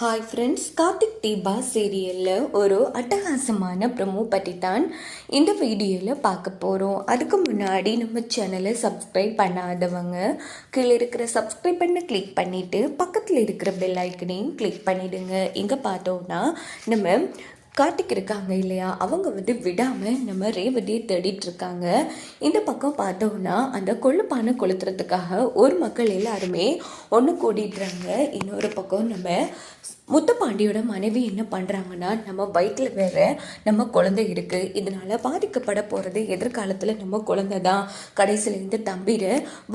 Hi friends Karthik Deepa சீரியலில் ஒரு அட்டகாசமான ப்ரமோ பற்றி தான் இந்த வீடியோவில் பார்க்க போகிறோம் அதுக்கு முன்னாடி நம்ம சேனலை சப்ஸ்கிரைப் பண்ணாதவங்க கீழே இருக்கிற சப்ஸ்கிரைப் பண்ண கிளிக் பண்ணிவிட்டு பக்கத்தில் இருக்கிற பெல் ஐக்கனையும் கிளிக் பண்ணிவிடுங்க இங்கே பார்த்தோன்னா நம்ம கார்த்திக் இருக்காங்க இல்லையா? அவங்க வந்து விடாமல் நம்ம ரேவதியை தேடிட்டு இருக்காங்க இந்த பக்கம் பார்த்தோம்னா அந்த கொள்ளுப்பானை கொளுத்துறதுக்காக ஒரு மக்கள் எல்லாருமே ஒன்று கூடிடுறாங்க இன்னொரு பக்கம் நம்ம முத்துப்பாண்டியோட மனைவி என்ன பண்ணுறாங்கன்னா நம்ம வயிற்றில் வேற நம்ம குழந்தை இருக்குது இதனால் பாதிக்கப்பட போகிறது எதிர்காலத்தில் நம்ம குழந்தை தான். கடைசியில் இந்த தம்பிர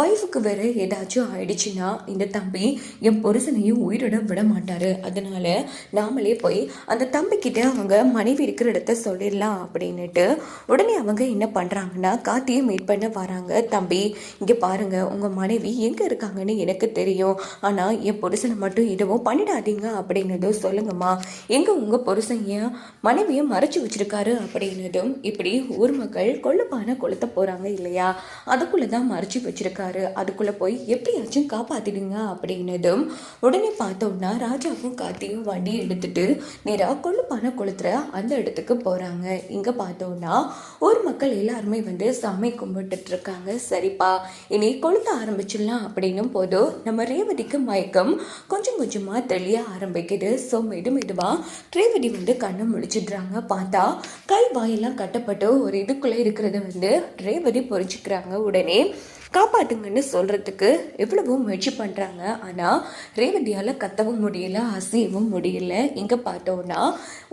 ஒய்ஃபுக்கு வேறு ஏதாச்சும் ஆயிடுச்சுன்னா இந்த தம்பி என் புருஷனையும் உயிரோட விட மாட்டார். அதனால் நாமளே போய் அந்த தம்பிக்கிட்ட அவங்க மனைவி இருக்கிற இடத்த சொல்லிடலாம் அப்படின்னுட்டு உடனே அவங்க என்ன பண்ணுறாங்கன்னா காத்தியை மீட் பண்ண வராங்க. தம்பி இங்கே பாருங்கள் உங்கள் மனைவி எங்கே இருக்காங்கன்னு எனக்கு தெரியும். ஆனால் என் புருஷனை மட்டும் எதுவும் பண்ணிடாதீங்க அப்படின்னதும் சொல்லுங்கம்மா. எங்கே உங்கள் புருஷன் ஏன் மனைவியை மறைச்சு வச்சிருக்காரு அப்படின்னதும் இப்படி ஊர் மக்கள் கொள்ளப்பான கொளுத்த போகிறாங்க இல்லையா? அதுக்குள்ளே தான் மறைச்சி வச்சிருக்காரு. அதுக்குள்ளே போய் எப்படியாச்சும் காப்பாற்றிடுங்க அப்படின்னதும் உடனே பார்த்தோம்னா ராஜாவும் காத்தியும் வண்டி எடுத்துட்டு நேராக கொள்ளுப்பானை கொளுத்துற அந்த இடத்துக்கு போகிறாங்க இங்கே பார்த்தோம்னா ஊர் மக்கள் எல்லாருமே வந்து சாமி கும்பிட்டுட்டு இருக்காங்க. சரிப்பா இனி கொளுத்த ஆரம்பிச்சிடலாம் அப்படின்னும் போதும் நம்ம ரேவதிக்கு மயக்கம் கொஞ்சம் கொஞ்சமாக தெளிய கிடைக்குது ஸோ மெடு மெதுவாக ரேவதி வந்து கண்ணை முடிச்சிடுறாங்க. பார்த்தா கை வாயெல்லாம் கட்டப்பட்டு ஒரு இதுக்குள்ளே இருக்கிறத வந்து ரேவதி பொறிச்சிக்கிறாங்க உடனே. காப்பாற்றுங்கன்னு சொல்கிறதுக்கு எவ்வளவோ முயற்சி பண்ணுறாங்க ஆனால் ரேவதியால் கத்தவும் முடியல அசையவும் முடியல. இங்கே பார்த்தோன்னா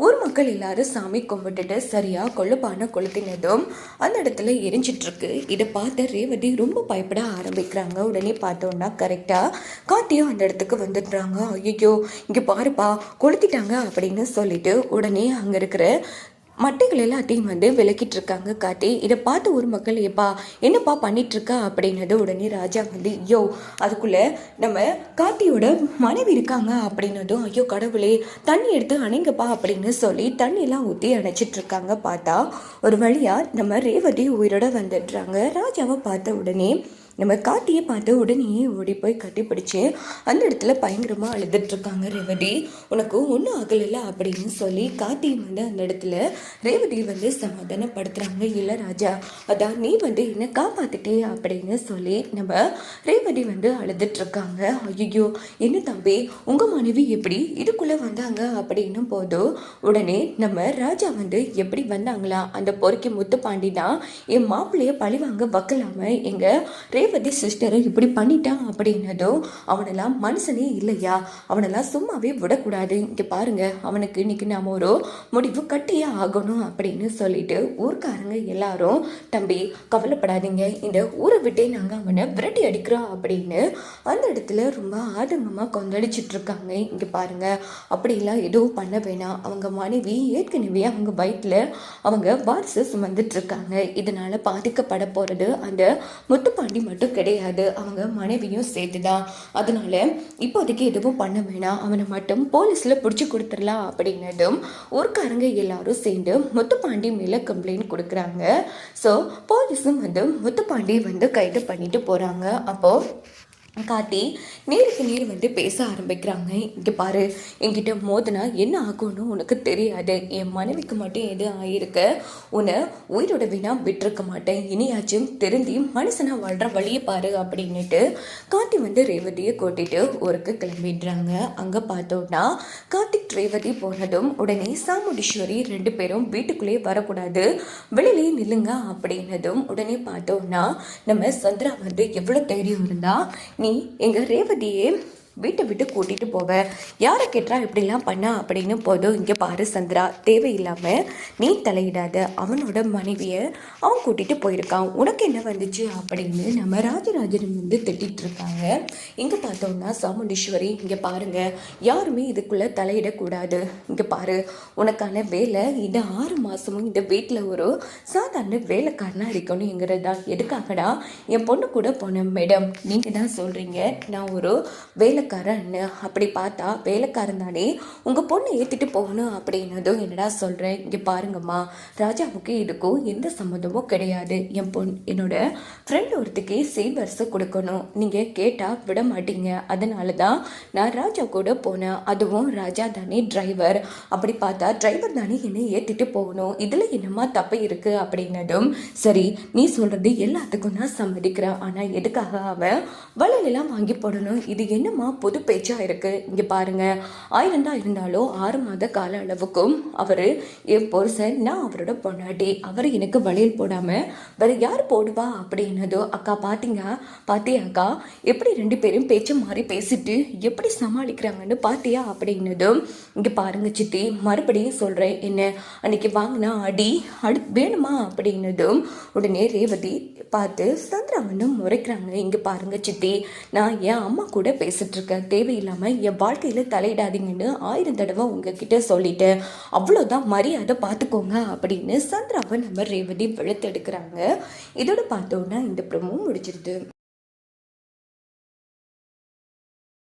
ஊர் மக்கள் எல்லாரும் சாமி கும்பிட்டுட்டு சரியாக கொள்ளுப்பான கொளுத்தினதும் அந்த இடத்துல எரிஞ்சிட்ருக்கு. இதை பார்த்த ரேவதி ரொம்ப பயப்பட ஆரம்பிக்கிறாங்க. உடனே பார்த்தோன்னா கரெக்டாக காத்தியும் அந்த இடத்துக்கு வந்துடுறாங்க. ஐயோ இங்கே பாருப்பா கொளுத்திட்டாங்க அப்படின்னு சொல்லிட்டு உடனே அங்கே இருக்கிற மட்டைகள் எல்லாத்தையும் வந்து விளக்கிட்டு இருக்காங்க காத்தி இதை பார்த்து ஒரு மக்கள் எப்பா என்னப்பா பண்ணிட்டு இருக்கா அப்படின்னது உடனே ராஜா வந்து ஐயோ அதுக்குள்ள நம்ம காத்தியோட மனைவி இருக்காங்க. அப்படின்னதும் ஐயோ கடவுளே தண்ணி எடுத்து அணைங்கப்பா அப்படின்னு சொல்லி தண்ணியெல்லாம் ஊற்றி அணைச்சிட்டு இருக்காங்க பார்த்தா. ஒரு வழியா நம்ம ரேவதி உயிரோட வந்துடுறாங்க. ராஜாவை பார்த்த உடனே நம்ம காட்டியை பார்த்து உடனே ஓடி போய் கட்டி பிடிச்சி அந்த இடத்துல பயங்கரமாக அழுதுட்ருக்காங்க ரேவதி. உனக்கு ஒன்றும் ஆகலைல்ல அப்படின்னு சொல்லி காத்தியும் வந்து அந்த இடத்துல ரேவதி வந்து சமாதானப்படுத்துகிறாங்க இல்லை ராஜா அதான் நீ வந்து என்னை காப்பாற்றிட்டே அப்படின்னு சொல்லி நம்ம ரேவதி வந்து அழுதுட்ருக்காங்க ஐயோ என்ன தம்பி உங்கள் மனைவி எப்படி இதுக்குள்ளே வந்தாங்க அப்படின்னும் போதோ உடனே நம்ம ராஜா வந்து எப்படி வந்தாங்களா? அந்த பொறுக்கி முத்துப்பாண்டி தான் என் மாப்பிள்ளைய பழிவாங்க வைக்கலாம? எங்கள் ரேவதி சிஸ்டரை இப்படி பண்ணிட்டான் அப்படின்னதும் அவனெல்லாம் மனுஷனே இல்லையா? அவனெல்லாம் சும்மாவே விடக்கூடாது. இங்கே பாருங்கள் அவனுக்கு இன்னைக்கு நாம் ஒரு முடிவு கட்டியே ஆகணும் அப்படின்னு சொல்லிட்டு ஊர்க்காரங்க எல்லாரும் தம்பி கவலைப்படாதீங்க. இந்த ஊரை விட்டே நாங்கள் அவனை விரட்டி அடிக்கிறோம் அப்படின்னு அந்த இடத்துல ரொம்ப ஆதங்கமாக கொந்தளிச்சிட்ருக்காங்க இங்கே பாருங்க அப்படிலாம் எதுவும் பண்ண வேணாம். அவங்க மனைவி ஏற்கனவே அவங்க வயிற்றில் அவங்க வாரிசு சுமந்துட்டுருக்காங்க இதனால் பாதிக்கப்பட போகிறது அந்த முத்துப்பாண்டி மட்டும் கிடையாது. அவங்க மனைவியும் சேர்த்துதான். அதனால இப்போதைக்கு எதுவும் பண்ண வேணாம். அவனை மட்டும் போலீஸில் பிடிச்சி கொடுத்துடலாம் அப்படின்னதும் ஊர்க்காரங்க எல்லாரும் சேர்ந்து முத்துப்பாண்டி மேலே கம்ப்ளைண்ட் கொடுக்குறாங்க. ஸோ போலீஸும் வந்து முத்துப்பாண்டி வந்து கைது பண்ணிட்டு போகிறாங்க அப்போது காட்டி நேருக்கு நேர் வந்து பேச ஆரம்பிக்கிறாங்க. இங்கே பாரு என்கிட்ட மோதினா என்ன ஆகும்னு உனக்கு தெரியாது. என் மனைவிக்கு மட்டும் எது ஆயிருக்கு? உன்னை உயிரோட வினா விட்டுருக்க மாட்டேன். இனியாச்சும் திருந்தி மனுஷனாக வாழ்கிற வழியை பாரு அப்படின்னுட்டு காட்டி வந்து ரேவதியை கூட்டிட்டு ஊருக்கு கிளம்பிடுறாங்க. அங்கே பார்த்தோன்னா கார்த்திக் ரேவதி போனதும் உடனே சாமுடீஸ்வரி ரெண்டு பேரும் வீட்டுக்குள்ளே வரக்கூடாது. வெளியிலே நில்லுங்க அப்படின்னதும் உடனே பார்த்தோன்னா நம்ம சந்திரா வந்து எவ்வளோ தைரியம் இருந்தால் நீ எங்கள் ரேவதியே? வீட்டை விட்டு கூட்டிகிட்டு போவேன் யாரை கேட்டா இப்படிலாம் பண்ணா அப்படின்னு போதும் இங்கே பாரு சந்திரா தேவையில்லாமல் நீ தலையிடாத. அவனோட மனைவியை அவன் கூட்டிகிட்டு போயிருக்கான். உனக்கு என்ன வந்துச்சு அப்படின்னு நம்ம ராஜராஜன் வந்து திட்டிகிட்டு இருக்காங்க. இங்கே பார்த்தோம்னா சாமுண்டீஸ்வரி இங்கே பாருங்க. யாருமே இதுக்குள்ளே தலையிடக்கூடாது. இங்கே பாரு உனக்கான வேலை இந்த ஆறு மாதமும் இந்த வீட்டில் ஒரு சாதாரண வேலைக்காரனாக இருக்கணுங்கிறது தான் எதுக்காகடா? என் பொண்ணு கூட போனேன் மேடம். நீங்கள் தான் சொல்கிறீங்க நான் ஒரு வேலை வேலைக்காரன்னு அப்படி பார்த்தா வேலைக்காரன் தானே உங்கள் பொண்ணை ஏற்றிட்டு போகணும் அப்படின்னதும் என்னடா சொல்கிறேன் இங்கே பாருங்கம்மா ராஜாவுக்கு இதுக்கும் எந்த சம்மந்தமும் கிடையாது. என் பொன் என்னோட ஃப்ரெண்ட் ஒருத்துக்கு சீர்வரிசை கொடுக்கணும். நீங்கள் கேட்டால் விட மாட்டீங்க. அதனால தான் நான் ராஜா கூட போனேன். அதுவும் ராஜா தானே டிரைவர் அப்படி பார்த்தா டிரைவர் தானே என்னை ஏற்றிட்டு போகணும். இதில் என்னம்மா தப்பு இருக்குது அப்படின்னதும் சரி நீ சொல்கிறது எல்லாத்துக்கும் நான் சம்மதிக்கிறேன். ஆனால் எதுக்காக அவன் வளையலெல்லாம் வாங்கி போடணும்? இது என்னம்மா புது பேச்சாக இருக்குது இங்கே பாருங்கள் ஆயிரம் தான் இருந்தாலும் ஆறு மாத கால அளவுக்கும் அவர் என் புருஷன் நான் அவரோட பொண்டாட்டி. அவர் எனக்கு வளையல் போடாமல் வேறு யார் போடுவா? அப்படின்னதோ அக்கா பார்த்தீங்க பாத்தியாக்கா எப்படி ரெண்டு பேரும் பேச்சை மாறி பேசிட்டு எப்படி சமாளிக்கிறாங்கன்னு பார்த்தியா அப்படின்னதும் இங்கே பாருங்க சித்தி. மறுபடியும் சொல்கிறேன் என்ன? அன்னைக்கு வாங்கினா அடி அடு வேணுமா? அப்படின்னதும் உடனே ரேவதி பார்த்து சந்திராவன்னு முறைக்கிறாங்க. இங்கே பாருங்க சித்தி. நான் என் அம்மா கூட பேசிட்டு இருக்கேன் தேவையில்லாமல் என் வாழ்க்கையில் தலையிடாதீங்கன்னு ஆயிரம் தடவை உங்ககிட்ட சொல்லிட்டு அவ்வளோதான் மரியாதை பார்த்துக்கோங்க அப்படின்னு சந்திராவை நம்ம ரேவதி வெளுத்தெடுக்கிறாங்க இதோட பார்த்தோன்னா இந்த ப்ரமோ முடிச்சிருது